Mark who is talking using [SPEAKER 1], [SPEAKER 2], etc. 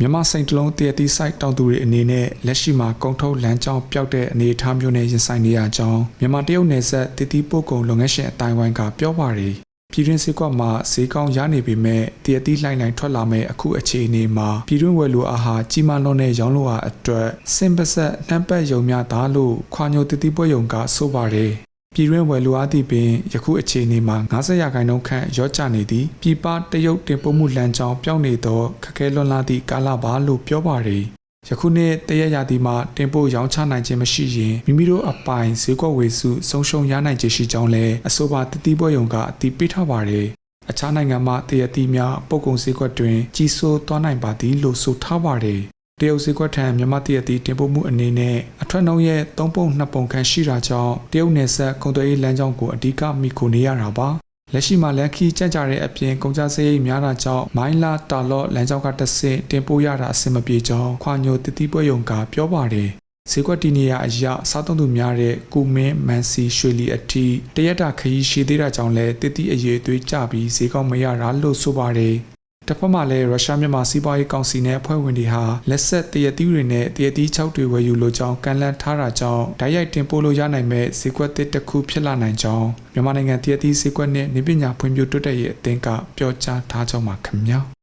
[SPEAKER 1] မြန်မာစိန်တလုံးတရတီဆိုင်တောင်သူတွေအနေနဲ့လက်ရှိမှာကုံထုတ်လမ်းကြောင်းပျောက်တဲ့အနေအထားမျိုးနဲ့ရင်ဆိုင်နေရကြောင်းမြန်မာတရုတ်နယ်စပ်တည်တည်ပို့ကုန်လုပ်ငန်းရှင်အတိုင်းဝိုင်းကပြောပါရယ်ပြည်တွင်းစေကွက်မှာဈေးကောင်းရနေပေမဲ့တရတီလှိုင်းလိုက်ထွက်လာမဲ့အခုအခြေအနေမှာပြည်တွင်းဝယ်လူအားဟာကြီးမားလွန်တဲ့ရောင်းလိုအားအတွက်စင်ပဆက်နှမ်းပတ်ယုံများသားလို့ခွာညိုတည်တည်ပွဲယုံကဆိုပါရယ် ပြည်တွင်းဝယ်လိုအားသည့်ပင်ယခုအခြေအနေမှာ90ရာခိုင်နှုန်းခန့်ရော့ကျနေသည်ပြည်ပတရုတ်တင်ပို့မှုလမ်းကြောင်းပြောင်းနေသောခက်ခဲလွန်လာသည့်ကာလပါလို့ပြောပါရယ်ယခုနှစ်တရက်ရာသီမှာတင်ပို့ရောင်းချနိုင်ခြင်းမရှိရင်မိမိတို့အပိုင်ဈေးကွက်ဝေစုဆုံးရှုံးရနိုင်ခြင်းရှိကြောင်းလည်းအဆိုပါတတိပွဲယုံကအတည်ပြုထားပါရယ်အခြားနိုင်ငံမှတရက်သီးများပုတ်ကုန်ဈေးကွက်တွင်ကြီးစိုးသွားနိုင်ပါသည်လို့ဆိုထားပါရယ် တရုတ်ဈေးကွက်ထံမြန်မာတရက်သီးတင်ပို့မှုအနေနဲ့အထွက်နှုန်းရဲ့3ပုံ2ပုံခန့်ရှိတာကြောင့်တရုတ်နယ်စပ်ကုန်သွယ်ရေးလမ်းကြောင်းကိုအဓိကမိခိုနေရတာပါလက်ရှိမှာလန်ခီကြန့်ကြတဲ့အပြင်ကုန်ကြစရိတ်များတာကြောင့်မိုင်းလာတာလော့လမ်းကြောင်းကတစ်ဆင့်တင်ပို့ရတာအဆင်မပြေကြောင်းခွာညိုတတိပွဲယုံကပြောပါတယ်ဈေးကွက်တီနေရအရာစားသုံးသူများတဲ့ကုမင်းမန်စီရွှေလီအထီတရက်တာခရီးရှိသေးတာကြောင့်လဲတတိအရေးသွေးကြပြီးဈေးကောင်းမရတာလို့ဆိုပါတယ် တစ်ဖက်မှာလည်းရုရှားမြန်မာစီးပွားရေးကောင်စီနဲ့အဖွဲ့ဝင်တွေဟာလက်ဆက်တရတီးတွေနဲ့တရတီး6တွေဝယ်ယူလိုကြောင်းကန်လန့်ထားတာကြောင့်ဓာတ်ရိုက်တင်ပို့လို့ရနိုင်မဲ့ဈေးကွက်တစ်တစ်ခုဖြစ်လာနိုင်ကြောင်းမြန်မာနိုင်ငံတရတီးဈေးကွက်နဲ့နေပညာဖွံ့ဖြိုးတိုးတက်ရေးအသင်းကပြောကြားထားကြောင်းပါခင်ဗျာ